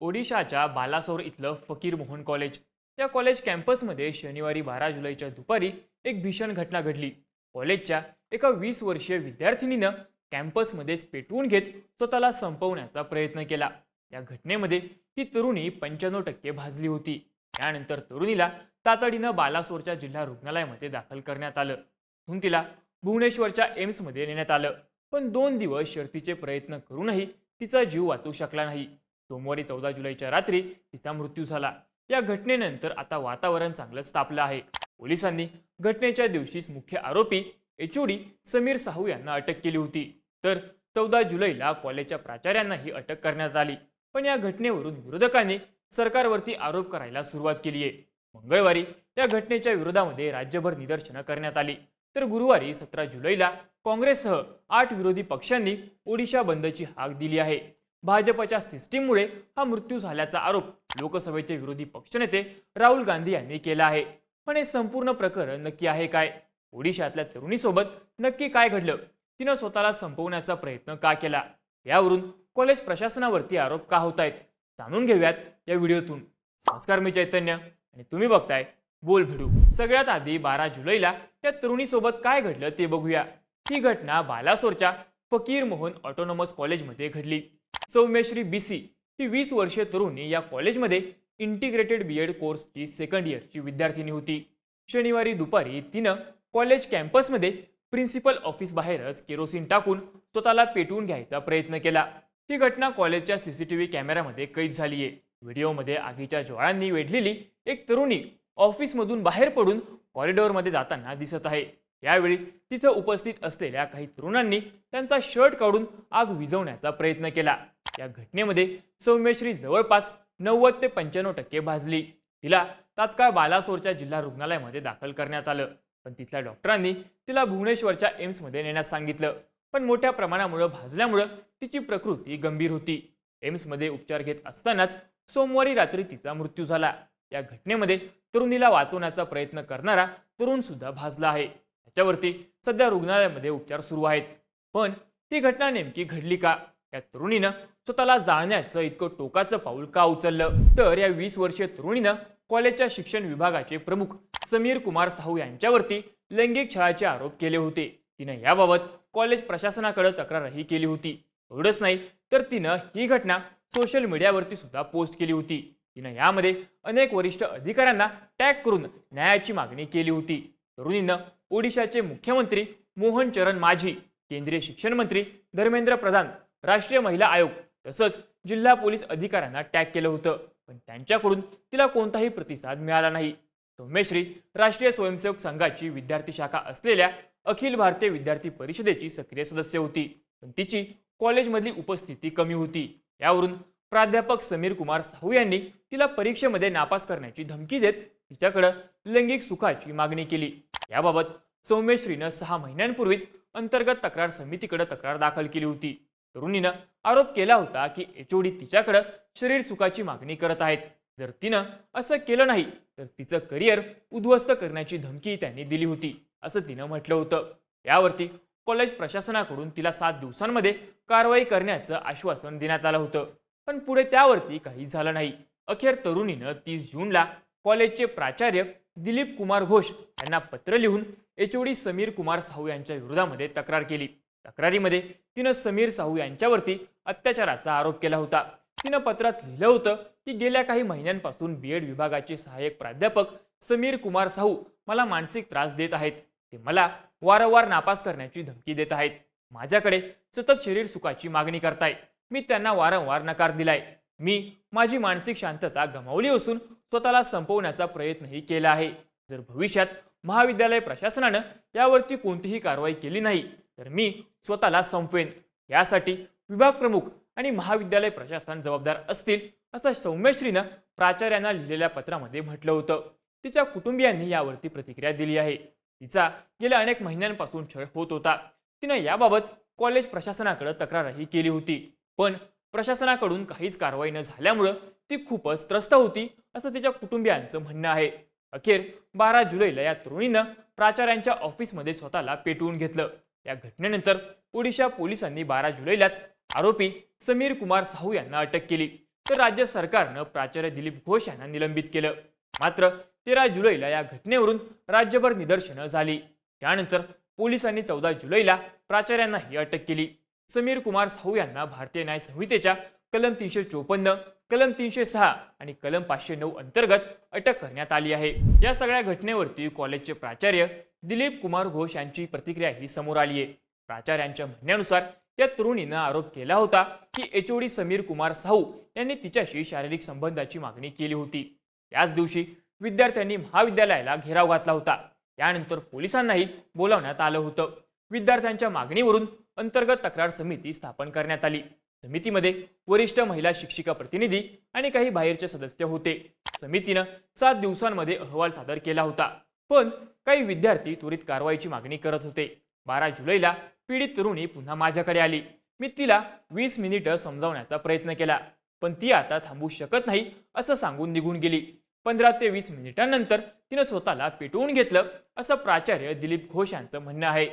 ओडिशाच्या बालासोर इथलं फकीर मोहन कॉलेज. या कॉलेज कॅम्पसमध्ये शनिवारी बारा जुलैच्या दुपारी एक भीषण घटना घडली. कॉलेजच्या एका वीस वर्षीय विद्यार्थिनीनं कॅम्पसमध्येच पेटवून घेत स्वतःला संपवण्याचा प्रयत्न केला. या घटनेमध्ये ही तरुणी पंच्याण्णव टक्के भाजली होती. त्यानंतर तरुणीला तातडीनं बालासोरच्या जिल्हा रुग्णालयामध्ये दाखल करण्यात आलं. तिथून तिला भुवनेश्वरच्या एम्समध्ये नेण्यात आलं. पण दोन दिवस शर्तीचे प्रयत्न करूनही तिचा जीव वाचू शकला नाही. सोमवारी चौदा जुलैच्या रात्री तिचा मृत्यू झाला. या घटनेनंतर आता वातावरण चांगलंच तापलं आहे. पोलिसांनी घटनेच्या दिवशीच मुख्य आरोपी एचओडी समीर साहू यांना अटक केली होती. तर चौदा जुलैला कॉलेजच्या प्राचार्यांनाही अटक करण्यात आली. पण या घटनेवरून विरोधकांनी सरकारवरती आरोप करायला सुरुवात केली आहे. मंगळवारी या घटनेच्या विरोधामध्ये राज्यभर निदर्शनं करण्यात आली. तर गुरुवारी सतरा जुलैला काँग्रेससह आठ विरोधी पक्षांनी ओडिशा बंदची हाक दिली आहे. भाजपच्या सिस्टीममुळे हा मृत्यू झाल्याचा आरोप लोकसभेचे विरोधी पक्षनेते राहुल गांधी यांनी केला आहे. पण हे संपूर्ण प्रकरण नक्की आहे काय? ओडिशातल्या तरुणीसोबत नक्की काय घडलं? तिनं स्वतःला संपवण्याचा प्रयत्न का केला? यावरून कॉलेज प्रशासनावरती आरोप का होत आहेत जाणून घेऊयात या व्हिडिओतून. नमस्कार मी चैतन्य आणि तुम्ही बघताय बोल भिडू सगळ्यात आधी बारा जुलैला या तरुणीसोबत काय घडलं ते बघूया. ही घटना बालासोरच्या फकीर मोहन ऑटोनॉमस कॉलेजमध्ये घडली. सौम्यश्री बीसी ही वीस वर्षीय तरुणी या कॉलेजमध्ये इंटिग्रेटेड बी एड कोर्सची सेकंड इयरची विद्यार्थिनी होती. शनिवारी दुपारी तिनं कॉलेज कॅम्पसमध्ये प्रिन्सिपल ऑफिसबाहेरच केरोसिन टाकून स्वतःला पेटवून घ्यायचा प्रयत्न केला. ही घटना कॉलेजच्या सीसीटीव्ही कॅमेऱ्यामध्ये कैद झाली आहे व्हिडिओमध्ये आगीच्या ज्वाळांनी वेढलेली एक तरुणी ऑफिसमधून बाहेर पडून कॉरिडॉरमध्ये जाताना दिसत आहे. यावेळी तिथं उपस्थित असलेल्या काही तरुणांनी त्यांचा शर्ट काढून आग विझवण्याचा प्रयत्न केला. या घटनेमध्ये सौम्यश्री जवळपास नव्वद ते पंच्याण्णव टक्के भाजली. तिला तात्काळ बालासोरच्या जिल्हा रुग्णालयामध्ये दाखल करण्यात आलं. पण तिथल्या डॉक्टरांनी तिला भुवनेश्वरच्या एम्समध्ये नेण्यास सांगितलं. पण मोठ्या प्रमाणामुळे भाजल्यामुळं तिची प्रकृती गंभीर होती. एम्समध्ये उपचार घेत असतानाच सोमवारी रात्री तिचा मृत्यू झाला. या घटनेमध्ये तरुणीला वाचवण्याचा प्रयत्न करणारा तरुण सुद्धा भाजला आहे. त्याच्यावरती सध्या रुग्णालयामध्ये उपचार सुरू आहेत. पण ही घटना नेमकी घडली का? या तरुणीनं स्वतःला जाळण्याचं इतकं टोकाचं पाऊल का उचललं? तर या वीस वर्षीय तरुणीनं कॉलेजच्या शिक्षण विभागाचे प्रमुख समीर कुमार साहू यांच्यावरती लैंगिक छळाचे आरोप केले होते. तिनं याबाबत कॉलेज प्रशासनाकडे तक्रारही केली होती. एवढंच नाही तर तिनं ही घटना सोशल मीडियावरती सुद्धा पोस्ट केली होती. तिनं यामध्ये अनेक वरिष्ठ अधिकाऱ्यांना टॅग करून न्यायाची मागणी केली होती. तरुणीनं ओडिशाचे मुख्यमंत्री मोहन चरण माझी केंद्रीय शिक्षण मंत्री धर्मेंद्र प्रधान राष्ट्रीय महिला आयोग तसंच जिल्हा पोलीस अधिकाऱ्यांना टॅग केलं होतं. पण त्यांच्याकडून तिला कोणताही प्रतिसाद मिळाला नाही. सौम्यश्री राष्ट्रीय स्वयंसेवक संघाची विद्यार्थी शाखा असलेल्या अखिल भारतीय विद्यार्थी परिषदेची सक्रिय सदस्य होती. पण तिची कॉलेजमधली उपस्थिती कमी होती. यावरून प्राध्यापक समीर कुमार साहू यांनी तिला परीक्षेमध्ये नापास करण्याची धमकी देत तिच्याकडं लैंगिक सुखाची मागणी केली. याबाबत सौम्यश्रीनं सहा महिन्यांपूर्वीच अंतर्गत तक्रार समितीकडे तक्रार दाखल केली होती. तरुणीनं आरोप केला होता की एचओडी तिच्याकडं शरीर सुखाची मागणी करत आहेत. जर तिनं असं केलं नाही तर तिचं करिअर उद्ध्वस्त करण्याची धमकी त्यांनी दिली होती असं तिनं म्हटलं होतं. यावरती कॉलेज प्रशासनाकडून तिला सात दिवसांमध्ये कारवाई करण्याचं आश्वासन देण्यात आलं होतं. पण पुढे त्यावरती काही झालं नाही. अखेर तरुणीनं तीस जूनला कॉलेजचे प्राचार्य दिलीप कुमार घोष यांना पत्र लिहून एचओडी समीर कुमार साहू यांच्या विरोधामध्ये तक्रार केली. तक्रारीमध्ये तिनं समीर साहू यांच्यावरती अत्याचाराचा आरोप केला होता. तिनं पत्रात लिहिलं होतं की गेल्या काही महिन्यांपासून बी एड विभागाचे सहाय्यक प्राध्यापक समीर कुमार साहू मला मानसिक त्रास देत आहेत. ते मला वारंवार नापास करण्याची धमकी देत आहेत. माझ्याकडे सतत शरीर सुखाची मागणी करताय मी त्यांना वारंवार नकार दिलाय. मी माझी मानसिक शांतता गमावली असून स्वतःला संपवण्याचा प्रयत्नही केला आहे. जर भविष्यात महाविद्यालय प्रशासनानं यावरती कोणतीही कारवाई केली नाही तर मी स्वतःला संपवेन यासाठी विभाग प्रमुख आणि महाविद्यालय प्रशासन जबाबदार असतील असं सौम्यश्रीनं प्राचार्यांना लिहिलेल्या पत्रामध्ये म्हटलं होतं. तिच्या कुटुंबियांनी यावरती प्रतिक्रिया दिली आहे. तिचा गेल्या अनेक महिन्यांपासून छळ होत होता. तिनं याबाबत कॉलेज प्रशासनाकडे तक्रारही केली होती. पण प्रशासनाकडून काहीच कारवाई न झाल्यामुळं ती खूपच त्रस्त होती असं तिच्या कुटुंबियांचं म्हणणं आहे. अखेर बारा जुलैला या तरुणीनं प्राचार्यांच्या ऑफिसमध्ये स्वतःला पेटवून घेतलं. या घटनेनंतर ओडिशा पोलिसांनी बारा जुलैलाच आरोपी समीर कुमार साहू यांना अटक केली. तर राज्य सरकारनं प्राचार्य दिलीप घोष यांना निलंबित केलं. मात्र तेरा जुलैला या घटनेवरून राज्यभर निदर्शनं झाली. त्यानंतर पोलिसांनी चौदा जुलैला प्राचार्यांनाही अटक केली. समीर कुमार साहू यांना भारतीय न्याय संहितेच्या कलम तीनशे चोपन्न कलम तीनशे सहा आणि कलम पाचशे नऊ अंतर्गत अटक करण्यात आली आहे. या सगळ्या घटनेवरती कॉलेजचे प्राचार्य दिलीप कुमार घोष यांची प्रतिक्रिया ही समोर आली आहे. प्राचार्यांच्या म्हणण्यानुसार या तरुणीनं आरोप केला होता की एचओडी समीर कुमार साहू यांनी तिच्याशी शारीरिक संबंधाची मागणी केली होती. त्याच दिवशी विद्यार्थ्यांनी महाविद्यालयाला घेराव घातला होता. त्यानंतर पोलिसांनाही बोलावण्यात आलं होतं. विद्यार्थ्यांच्या मागणीवरून अंतर्गत तक्रार समिती स्थापन करण्यात आली. समितीमध्ये वरिष्ठ महिला शिक्षिका प्रतिनिधी आणि काही बाहेरचे सदस्य होते. समितीनं सात दिवसांमध्ये अहवाल सादर केला होता. पण काही विद्यार्थी त्वरित कारवाईची मागणी करत होते. बारा जुलैला पीडित तरुणी पुन्हा माझ्याकडे आली. मी तिला वीस मिनिटं समजावण्याचा प्रयत्न केला. पण ती आता थांबू शकत नाही असं सांगून निघून गेली. पंधरा ते वीस मिनिटांनंतर तिनं स्वतःला पेटवून घेतलं असं प्राचार्य दिलीप घोष यांचं म्हणणं आहे.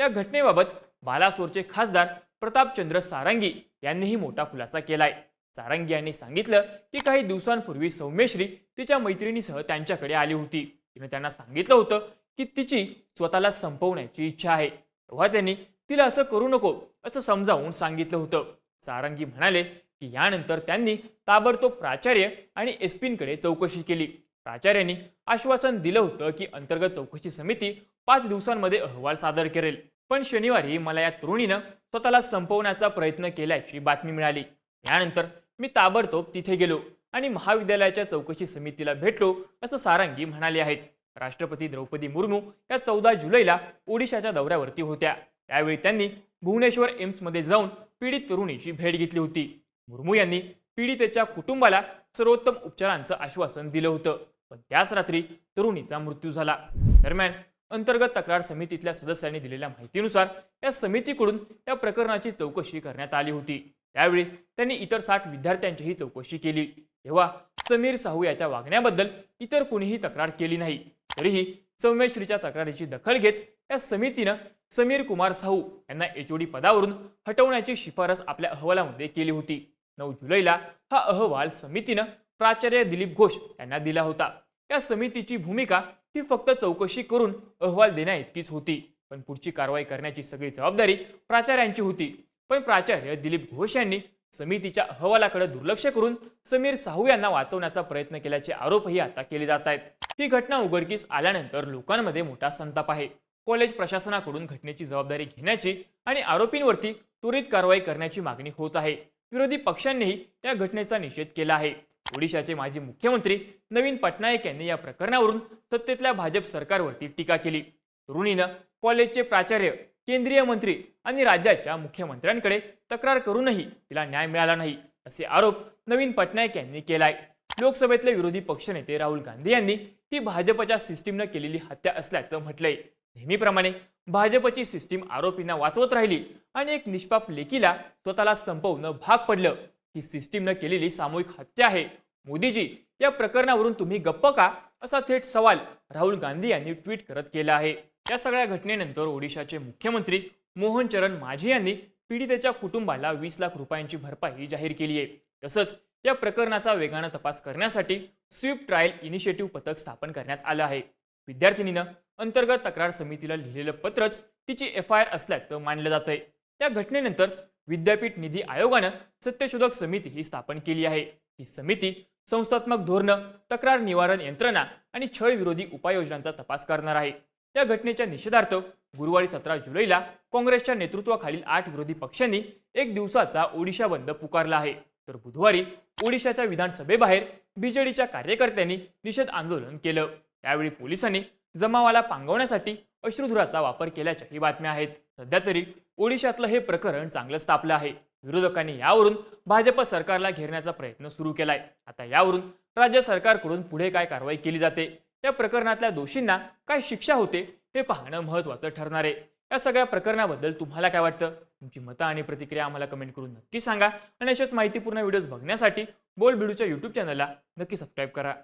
या घटनेबाबत बालासोरचे खासदार प्रतापचंद्र सारंगी यांनीही मोठा खुलासा केलाय. सारंगी यांनी सांगितलं की काही दिवसांपूर्वी सौम्यश्री तिच्या मैत्रिणीसह त्यांच्याकडे आली होती. तिने त्यांना सांगितलं होतं की तिची स्वतःला संपवण्याची इच्छा आहे. तेव्हा त्यांनी तिला असं करू नको असं समजावून सांगितलं होतं. सारंगी म्हणाले की यानंतर त्यांनी ताबडतोब प्राचार्य आणि एसपींकडे चौकशी केली. प्राचार्यांनी आश्वासन दिलं होतं की अंतर्गत चौकशी समिती पाच दिवसांमध्ये अहवाल सादर करेल. पण शनिवारी मला या तरुणीनं स्वतःला संपवण्याचा प्रयत्न केल्याची बातमी मिळाली. यानंतर मी ताबडतोब तिथे गेलो आणि महाविद्यालयाच्या चौकशी समितीला भेटलो असं सारंगी म्हणाले आहेत. राष्ट्रपती द्रौपदी मुर्मू या चौदा जुलैला ओडिशाच्या दौऱ्यावरती होत्या. त्यावेळी त्यांनी भुवनेश्वर एम्समध्ये जाऊन पीडित तरुणीची भेट घेतली होती. मुर्मू यांनी पीडितेच्या कुटुंबाला सर्वोत्तम उपचारांचं आश्वासन दिलं होतं. पण त्याच रात्री तरुणीचा मृत्यू झाला. दरम्यान अंतर्गत तक्रार समितीतल्या सदस्यांनी दिलेल्या माहितीनुसार या समितीकडून या प्रकरणाची चौकशी करण्यात आली होती. त्यावेळी त्यांनी इतर साठ विद्यार्थ्यांचीही चौकशी केली. तेव्हा समीर साहू याच्या वागण्याबद्दल इतर कुणीही तक्रार केली नाही. तरीही सौम्यश्रीच्या तक्रारीची दखल घेत या समितीनं समीर कुमार साहू यांना एचओडी पदावरून हटवण्याची शिफारस आपल्या अहवालामध्ये केली होती. नऊ जुलैला हा अहवाल समितीनं प्राचार्य दिलीप घोष यांना दिला होता. या समितीची भूमिका ती फक्त चौकशी करून अहवाल देण्याइतकीच होती. पण पुढची कारवाई करण्याची सगळी जबाबदारी प्राचार्यांची होती. पण प्राचार्य दिलीप घोष यांनी समितीच्या अहवालाकडे दुर्लक्ष करून समीर साहू यांना वाचवण्याचा प्रयत्न केल्याचे आरोपही आता केले जात आहेत. ही घटना उघडकीस आल्यानंतर लोकांमध्ये मोठा संताप आहे. कॉलेज प्रशासनाकडून घटनेची जबाबदारी घेण्याची आणि आरोपींवरती त्वरित कारवाई करण्याची मागणी होत आहे. विरोधी पक्षांनीही या घटनेचा निषेध केला आहे. ओडिशाचे माजी मुख्यमंत्री नवीन पटनायक यांनी या प्रकरणावरून सत्तेतल्या भाजप सरकारवरती टीका केली. तरुणीनं कॉलेजचे प्राचार्य केंद्रीय मंत्री आणि राज्याच्या मुख्यमंत्र्यांकडे तक्रार करूनही तिला न्याय मिळाला नाही असे आरोप नवीन पटनायक यांनी केलाय. लोकसभेतले विरोधी पक्षनेते राहुल गांधी यांनी ही भाजपच्या सिस्टीमनं केलेली हत्या असल्याचं म्हटलंय. नेहमीप्रमाणे भाजपची सिस्टीम आरोपींना वाचवत राहिली आणि एक निष्पाप लेकीला स्वतःला संपवणं भाग पडलं. ही सिस्टीमनं केलेली सामूहिक हत्या आहे. मोदीजी या प्रकरणावरून तुम्ही गप्प का? असा थेट सवाल राहुल गांधी यांनी ट्विट करत केला आहे. या सगळ्या घटनेनंतर ओडिशाचे मुख्यमंत्री मोहन चरण माझी यांनी पीडितेच्या कुटुंबाला वीस लाख रुपयांची भरपाई जाहीर केली आहे. तसंच या प्रकरणाचा वेगानं तपास करण्यासाठी स्विफ्ट ट्रायल इनिशिएटिव्ह पथक स्थापन करण्यात आलं आहे. विद्यार्थिनीनं अंतर्गत तक्रार समितीला लिहिलेलं पत्रच तिची एफ आय आर असल्याचं मानलं जात आहे या घटनेनंतर विद्यापीठ निधी आयोगानं सत्यशोधक समिती ही स्थापन केली आहे. ही समिती संस्थात्मक धोरणं तक्रार निवारण यंत्रणा आणि छळ विरोधी उपाययोजनांचा तपास करणार आहे. या घटनेच्या निषेधार्थ गुरुवारी सतरा जुलैला काँग्रेसच्या नेतृत्वाखालील आठ विरोधी पक्षांनी एक दिवसाचा ओडिशा बंद पुकारला आहे. तर बुधवारी ओडिशाच्या विधानसभेबाहेर बीजेडीच्या कार्यकर्त्यांनी निषेध आंदोलन केलं. त्यावेळी पोलिसांनी जमावाला पांगवण्यासाठी अश्रुधुराचा वापर केल्याच्याही बातम्या आहेत. सध्या तरी ओडिशातलं हे प्रकरण चांगलंच तापलं आहे. विरोधकांनी यावरून भाजप सरकारला घेरण्याचा प्रयत्न सुरू केलाय. आता यावरून राज्य सरकारकडून पुढे काय कारवाई केली जाते? या प्रकरणातल्या दोषींना काय शिक्षा होते? हे पाहणं महत्त्वाचं ठरणार आहे. या सगळ्या प्रकरणाबद्दल तुम्हाला काय वाटतं? तुमची मतं आणि प्रतिक्रिया आम्हाला कमेंट करून नक्की सांगा. आणि अशाच माहितीपूर्ण व्हिडिओज बघण्यासाठी बोल बिडूच्या यूट्यूब चॅनलला नक्की सबस्क्राईब करा.